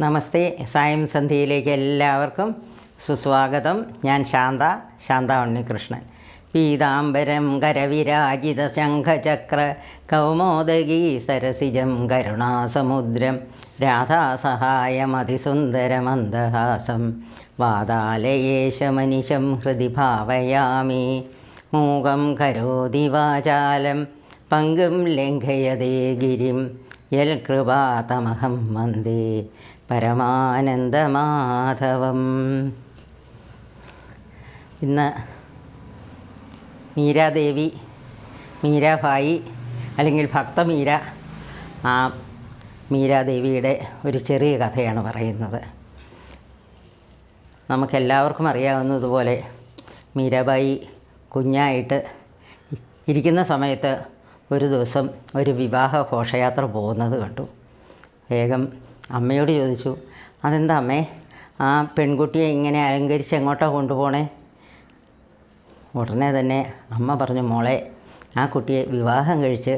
നമസ്തേ. സായം സന്ധ്യയിലേക്ക് എല്ലാവർക്കും സുസ്വാഗതം. ഞാൻ ശാന്ത ശാന്ത ഉണ്ണികൃഷ്ണൻ. പീതാംബരം കരവിരാജിത ശംഖചക്ര കൗമോദകി സരസിജം കരുണാസമുദ്രം രാധാസഹായമതിസുന്ദരമന്ദഹാസം വാതാലയേശമനിശം ഹൃദി ഭാവയാമി മൂകം കരോതി വാചാലം പങ്കും ലംഘയതേ ഗിരിം യൽ കൃപാതമഹം വന്ദേ. പരമാനന്ദമാധവം. ഇന്ന് മീരാദേവി മീരാഭായി അല്ലെങ്കിൽ ഭക്തമീര ആ മീരാദേവിയുടെ ഒരു ചെറിയ കഥയാണ് പറയുന്നത്. നമുക്കെല്ലാവർക്കും അറിയാവുന്നതുപോലെ മീരാബായി കുഞ്ഞായിട്ട് ഇരിക്കുന്ന സമയത്ത് ഒരു ദിവസം ഒരു വിവാഹ ഘോഷയാത്ര പോകുന്നത് കണ്ടു. വേഗം അമ്മയോട് ചോദിച്ചു അതെന്താ അമ്മേ? ആ പെൺകുട്ടിയെ ഇങ്ങനെ അലങ്കരിച്ച് എങ്ങോട്ടാണ് കൊണ്ടുപോണേ? ഉടനെ തന്നെ അമ്മ പറഞ്ഞു മോളെ ആ കുട്ടിയെ വിവാഹം കഴിച്ച്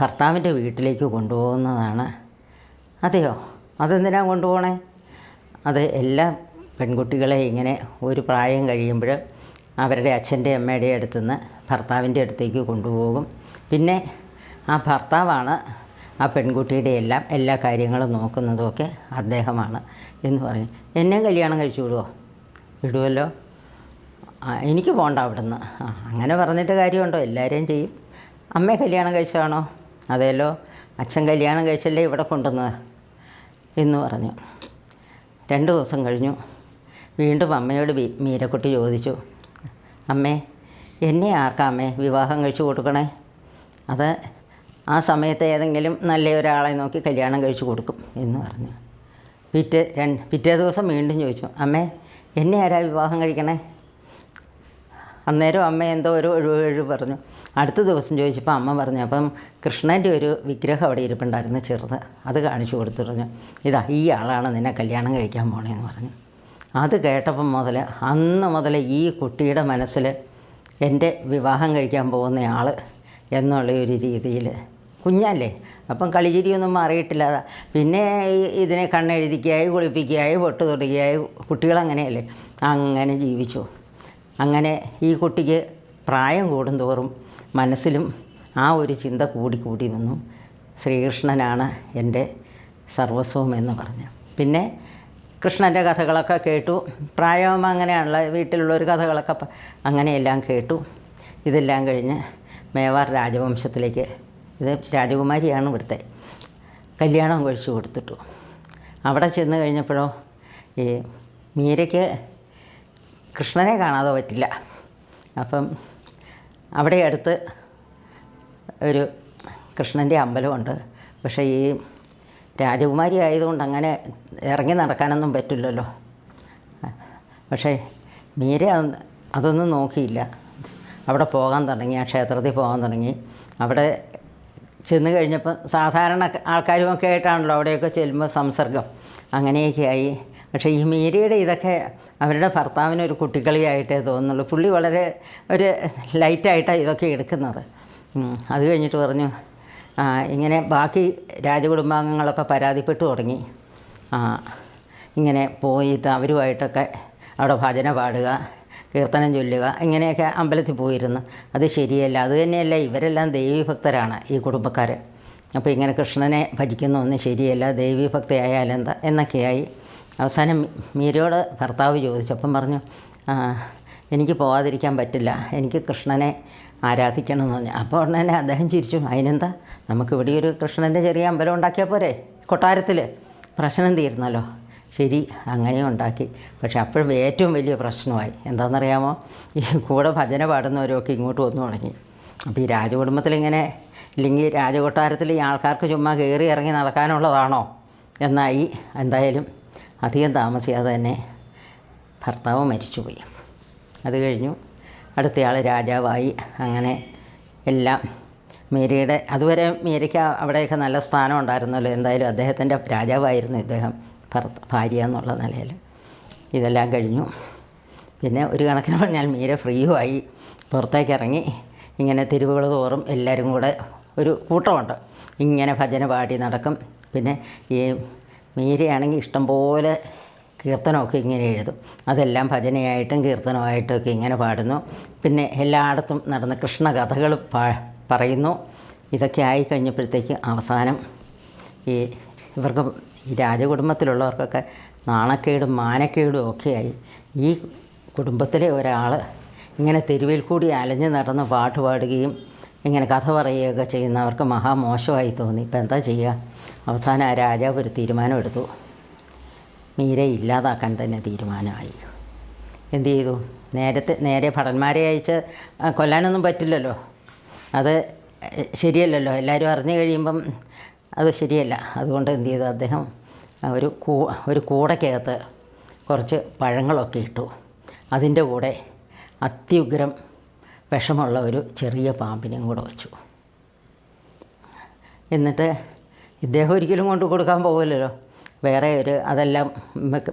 ഭർത്താവിന്റെ വീട്ടിലേക്ക് കൊണ്ടുപോകുന്നതാണ്. അതെയോ? അതെന്തിനാണ് കൊണ്ടുപോകണേ അത് എല്ലാ പെൺകുട്ടികളെ ഇങ്ങനെ ഒരു പ്രായം കഴിയുമ്പോൾ അവരുടെ അച്ഛന്റെ അമ്മയുടെ അടുത്തുനിന്ന് ഭർത്താവിന്റെ അടുത്തേക്ക് കൊണ്ടുപോകും. പിന്നെ ആ ഭർത്താവാണ് ആ പെൺകുട്ടിയുടെ എല്ലാം എല്ലാ കാര്യങ്ങളും നോക്കുന്നതുമൊക്കെ അദ്ദേഹമാണ് എന്ന് പറയും. എന്നെ കല്യാണം കഴിച്ചു വിടുമോ വിടുമല്ലോ എനിക്ക് പോകണ്ട അവിടുന്ന്. അങ്ങനെ പറഞ്ഞിട്ട് കാര്യമുണ്ടോ? എല്ലാവരെയും ചെയ്യും. അമ്മയെ കല്യാണം കഴിച്ചതാണോ? അതേലോ അച്ഛൻ കല്യാണം കഴിച്ചല്ലേ ഇവിടെ കൊണ്ടുവന്നത്? എന്ന് പറഞ്ഞു. രണ്ട് ദിവസം കഴിഞ്ഞു. വീണ്ടും അമ്മയോട് മീരക്കുട്ടി ചോദിച്ചു. അമ്മേ എന്നെ ആർക്കാ അമ്മേ വിവാഹം കഴിച്ചു കൊടുക്കണേ? അത് ആ സമയത്ത് ഏതെങ്കിലും നല്ല ഒരാളെ നോക്കി കല്യാണം കഴിച്ചു കൊടുക്കും എന്ന് പറഞ്ഞു. പിറ്റേ രണ്ട് പിറ്റേ ദിവസം വീണ്ടും ചോദിച്ചു അമ്മേ എന്നെ ആരാ വിവാഹം കഴിക്കണേ? അന്നേരം അമ്മ എന്തോ ഒരു ഒഴിവ് പറഞ്ഞു. അടുത്ത ദിവസം ചോദിച്ചപ്പോൾ അമ്മ പറഞ്ഞു അപ്പം കൃഷ്ണന്റെ ഒരു വിഗ്രഹം അവിടെ ഇരിപ്പുണ്ടായിരുന്നു ചെറുത് അത് കാണിച്ചു കൊടുത്തു പറഞ്ഞു. ഇതാ ഈ ആളാണ് നിന്നെ കല്യാണം കഴിക്കാൻ പോണേന്ന് പറഞ്ഞു. അത് കേട്ടപ്പം മുതൽ അന്ന് മുതൽ ഈ കുട്ടിയുടെ മനസ്സിൽ എന്റെ വിവാഹം കഴിക്കാൻ പോകുന്ന ആൾ എന്നുള്ള ഒരു രീതിയിൽ കുഞ്ഞല്ലേ? അപ്പം കളിചിരിയൊന്നും മാറിയിട്ടില്ല. പിന്നെ ഇതിനെ കണ്ണെഴുതിക്കായി കുളിപ്പിക്കായി പൊട്ട് തൊടുകയായി. കുട്ടികളങ്ങനെയല്ലേ? അങ്ങനെ ജീവിച്ചു. അങ്ങനെ ഈ കുട്ടിക്ക് പ്രായം കൂടുന്തോറും മനസ്സിലും ആ ഒരു ചിന്ത കൂടി കൂടി വന്നു. ശ്രീകൃഷ്ണനാണ് എന്റെ സർവസ്വം എന്ന് പറഞ്ഞു. പിന്നെ കൃഷ്ണന്റെ കഥകളൊക്കെ കേട്ടു. പ്രായവും അങ്ങനെയാണല്ലോ. വീട്ടിലുള്ള ഒരു കഥകളൊക്കെ അങ്ങനെയെല്ലാം കേട്ടു. ഇതെല്ലാം കഴിഞ്ഞ് മേവാർ രാജവംശത്തിലേക്ക് ഇത് രാജകുമാരിയാണ് ഇവിടുത്തെ. കല്യാണം കഴിച്ചു കൊടുത്തിട്ടു. അവിടെ ചെന്ന് കഴിഞ്ഞപ്പോഴോ ഈ മീരയ്ക്ക് കൃഷ്ണനെ കാണാതെ പറ്റില്ല. അപ്പം അവിടെ അടുത്ത് ഒരു കൃഷ്ണന്റെ അമ്പലമുണ്ട്. പക്ഷേ ഈ രാജകുമാരി ആയതുകൊണ്ട് അങ്ങനെ ഇറങ്ങി നടക്കാനൊന്നും പറ്റില്ലല്ലോ. പക്ഷേ മീര അതൊന്നും നോക്കിയില്ല. അവിടെ പോകാൻ തുടങ്ങി ആ ക്ഷേത്രത്തിൽ പോകാൻ തുടങ്ങി. അവിടെ ചെന്ന് കഴിഞ്ഞപ്പോൾ സാധാരണ ആൾക്കാരുമൊക്കെ ആയിട്ടാണല്ലോ അവിടെയൊക്കെ ചെല്ലുമ്പോൾ സംസർഗം. അങ്ങനെയൊക്കെ ആയി പക്ഷേ ഈ മീരയുടെ ഇതൊക്കെ അവരുടെ ഭർത്താവിനൊരു കുട്ടിക്കളിയായിട്ടേ തോന്നുന്നുള്ളൂ. പുള്ളി വളരെ ഒരു ലൈറ്റായിട്ടാണ് ഇതൊക്കെ എടുക്കുന്നത്. അത് കഴിഞ്ഞിട്ട് പറഞ്ഞു ഇങ്ങനെ ബാക്കി രാജകുടുംബാംഗങ്ങളൊക്കെ പരാതിപ്പെട്ടു തുടങ്ങി. ഇങ്ങനെ പോയിട്ട് അവരുമായിട്ടൊക്കെ അവിടെ ഭജന പാടുക. കീർത്തനം ചൊല്ലുക ഇങ്ങനെയൊക്കെ അമ്പലത്തിൽ പോയിരുന്നു. അത് ശരിയല്ല അത് തന്നെയല്ല ഇവരെല്ലാം ദേവീഭക്തരാണ് ഈ കുടുംബക്കാർ അപ്പോൾ ഇങ്ങനെ കൃഷ്ണനെ ഭജിക്കുന്നൊന്നും ശരിയല്ല ദേവീഭക്തയായാലെന്താ എന്നൊക്കെയായി. അവസാനം മീരയോട് ഭർത്താവ് ചോദിച്ചപ്പം പറഞ്ഞു എനിക്ക് പോകാതിരിക്കാൻ പറ്റില്ല എനിക്ക് കൃഷ്ണനെ ആരാധിക്കണം എന്ന് പറഞ്ഞു. അപ്പോൾ ഉടനെ അദ്ദേഹം ചിരിച്ചു അതിനെന്താ? നമുക്കിവിടെ ഒരു കൃഷ്ണന്റെ ചെറിയ അമ്പലം ഉണ്ടാക്കിയാൽ പോരെ കൊട്ടാരത്തിൽ പ്രശ്നം തീർന്നല്ലോ. ശരി അങ്ങനെ ഉണ്ടാക്കി. പക്ഷെ അപ്പോഴും ഏറ്റവും വലിയ പ്രശ്നമായി. എന്താണെന്നറിയാമോ? ഈ കൂടെ ഭജന പാടുന്നവരൊക്കെ ഇങ്ങോട്ട് വന്നു തുടങ്ങി. അപ്പോൾ ഈ രാജകുടുംബത്തിലിങ്ങനെ ഇല്ലെങ്കിൽ രാജകൊട്ടാരത്തിൽ ഈ ആൾക്കാർക്ക് ചുമ്മാ കയറി ഇറങ്ങി നടക്കാനുള്ളതാണോ? എന്നായി എന്തായാലും അധികം താമസിയാതെ തന്നെ ഭർത്താവ് മരിച്ചുപോയി. അത് കഴിഞ്ഞു. അടുത്തയാൾ രാജാവായി. അങ്ങനെ എല്ലാം മേരിയുടെ അതുവരെ മീരയ്ക്ക് അവിടെയൊക്കെ നല്ല സ്ഥാനം ഉണ്ടായിരുന്നല്ലോ. എന്തായാലും അദ്ദേഹത്തിന്റെ രാജാവായിരുന്നു ഇദ്ദേഹം. ഭർത്ത ഭാര്യ എന്നുള്ള നിലയിൽ ഇതെല്ലാം കഴിഞ്ഞു. പിന്നെ ഒരു കണക്കിന് പറഞ്ഞാൽ മീര ഫ്രീയുമായി പുറത്തേക്ക് ഇറങ്ങി ഇങ്ങനെ തെരുവുകൾ തോറും എല്ലാവരും കൂടെ ഒരു കൂട്ടമുണ്ട്. ഇങ്ങനെ ഭജന പാടി നടക്കും. പിന്നെ ഈ മീരയാണെങ്കിൽ ഇഷ്ടംപോലെ കീർത്തനമൊക്കെ ഇങ്ങനെ എഴുതും. അതെല്ലാം ഭജനയായിട്ടും കീർത്തനമായിട്ടും ഒക്കെ ഇങ്ങനെ പാടുന്നു. പിന്നെ എല്ലായിടത്തും നടന്ന കൃഷ്ണ കഥകൾ പറയുന്നു. ഇതൊക്കെ ആയി കഴിഞ്ഞപ്പോഴത്തേക്ക് അവസാനം ഈ ഇവർക്ക് ഈ രാജകുടുംബത്തിലുള്ളവർക്കൊക്കെ നാണക്കേടും മാനക്കേടും ഒക്കെയായി. ഈ കുടുംബത്തിലെ ഒരാൾ ഇങ്ങനെ തെരുവിൽ കൂടി അലഞ്ഞു നടന്ന് പാട്ട് പാടുകയും ഇങ്ങനെ കഥ പറയുകയൊക്കെ ചെയ്യുന്നവർക്ക് മഹാമോശമായി തോന്നി. ഇപ്പം എന്താ ചെയ്യുക? അവസാനം ആ രാജാവ് ഒരു തീരുമാനം എടുത്തു മീരെ ഇല്ലാതാക്കാൻ തന്നെ തീരുമാനമായി. എന്തു ചെയ്തു? നേരത്തെ നേരെ ഭടന്മാരെ അയച്ച് കൊല്ലാനൊന്നും പറ്റില്ലല്ലോ. അത് ശരിയല്ലല്ലോ. എല്ലാവരും അറിഞ്ഞു കഴിയുമ്പം അത് ശരിയല്ല. അതുകൊണ്ട് എന്ത് ചെയ്തു? അദ്ദേഹം ഒരു കൂ ഒരു കൂടക്കകത്ത് കുറച്ച് പഴങ്ങളൊക്കെ ഇട്ടു. അതിന്റെ കൂടെ അത്യുഗ്രം വിഷമുള്ള ഒരു ചെറിയ പാമ്പിനെയും കൂടെ വച്ചു. എന്നിട്ട് ഇദ്ദേഹം ഒരിക്കലും കൊണ്ട് കൊടുക്കാൻ പോകില്ലല്ലോ വേറെ ഒരു അതെല്ലാം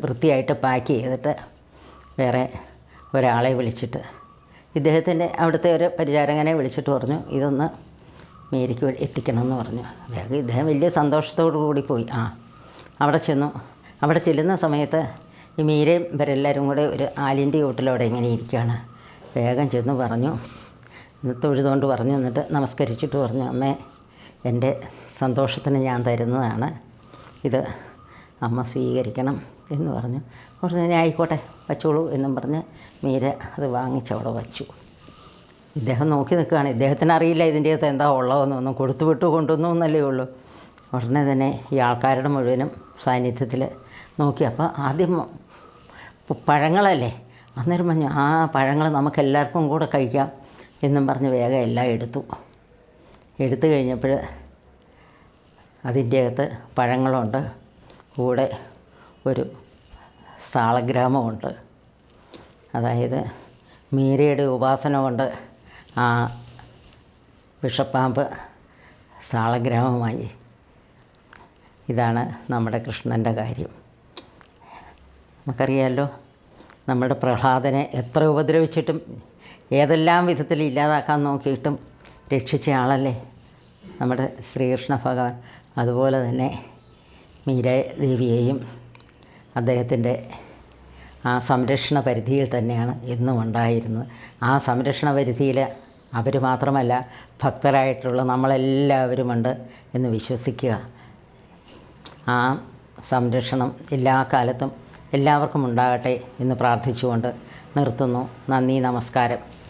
വൃത്തിയായിട്ട് പാക്ക് ചെയ്തിട്ട് വേറെ ഒരാളെ വിളിച്ചിട്ട് ഇദ്ദേഹത്തിന്റെ അവിടുത്തെ ഒരു പരിചാരകനെ വിളിച്ചിട്ട് പറഞ്ഞു ഇതൊന്ന് മേരിക്ക് എത്തിക്കണം എന്ന് പറഞ്ഞു. വേഗം ഇദ്ദേഹം വലിയ സന്തോഷത്തോടു കൂടി പോയി. ആ അവിടെ ചെന്നു. അവിടെ ചെല്ലുന്ന സമയത്ത് ഈ മീരയും ഇവരെല്ലാവരും കൂടെ ഒരു ആലിന്റെ വീട്ടിലവിടെ ഇങ്ങനെ ഇരിക്കുകയാണ്. വേഗം ചെന്ന് പറഞ്ഞു. തൊഴുതുകൊണ്ട് പറഞ്ഞു. എന്നിട്ട് നമസ്കരിച്ചിട്ട് പറഞ്ഞു അമ്മേ എന്റെ സന്തോഷത്തിന് ഞാൻ തരുന്നതാണ്. ഇത് അമ്മ സ്വീകരിക്കണം എന്ന് പറഞ്ഞു. ഉടനെ ആയിക്കോട്ടെ വച്ചോളൂ എന്നും പറഞ്ഞ് മീര അത് വാങ്ങിച്ചവിടെ വച്ചു. ഇദ്ദേഹം നോക്കി നിൽക്കുകയാണ്. ഇദ്ദേഹത്തിന് അറിയില്ല ഇതിന്റെ അകത്ത് എന്താ ഉള്ളതെന്നൊന്നും കൊടുത്തു വിട്ടു കൊണ്ടുവന്നു എന്നല്ലേ ഉള്ളൂ. ഉടനെ തന്നെ ഈ ആൾക്കാരുടെ മുഴുവനും സാന്നിധ്യത്തിൽ നോക്കി. അപ്പോൾ ആദ്യം പഴങ്ങളല്ലേ? അന്നേരം പറഞ്ഞു ആ പഴങ്ങൾ നമുക്ക് എല്ലാവർക്കും കൂടെ കഴിക്കാം എന്നും പറഞ്ഞ് വേഗം എല്ലാം എടുത്തു. എടുത്തു കഴിഞ്ഞപ്പോൾ അതിന്റെ അകത്ത് പഴങ്ങളുണ്ട്. കൂടെ ഒരു സാളഗ്രാമമുണ്ട്. അതായത് മീരയുടെ ഉപാസന കൊണ്ട് ആ വിഷപ്പാമ്പ് സാളഗ്രാമമായി. ഇതാണ് നമ്മുടെ കൃഷ്ണന്റെ കാര്യം. നമുക്കറിയാമല്ലോ നമ്മുടെ പ്രഹ്ലാദനെ എത്ര ഉപദ്രവിച്ചിട്ടും ഏതെല്ലാം വിധത്തിൽ ഇല്ലാതാക്കാൻ നോക്കിയിട്ടും രക്ഷിച്ച ആളല്ലേ നമ്മുടെ ശ്രീകൃഷ്ണ ഭഗവാൻ. അതുപോലെ തന്നെ മീരാദേവിയെയും അദ്ദേഹത്തിന്റെ ആ സംരക്ഷണ പരിധിയിൽ തന്നെയാണ് ഇന്നും ഉണ്ടായിരുന്നത്. ആ സംരക്ഷണ പരിധിയിൽ അവർ മാത്രമല്ല ഭക്തരായിട്ടുള്ള നമ്മളെല്ലാവരുമുണ്ട് എന്ന് വിശ്വസിക്കുക. ആ സംരക്ഷണം എല്ലാ കാലത്തും എല്ലാവർക്കും ഉണ്ടാകട്ടെ എന്ന് പ്രാർത്ഥിച്ചുകൊണ്ട് നിർത്തുന്നു. നന്ദി നമസ്കാരം.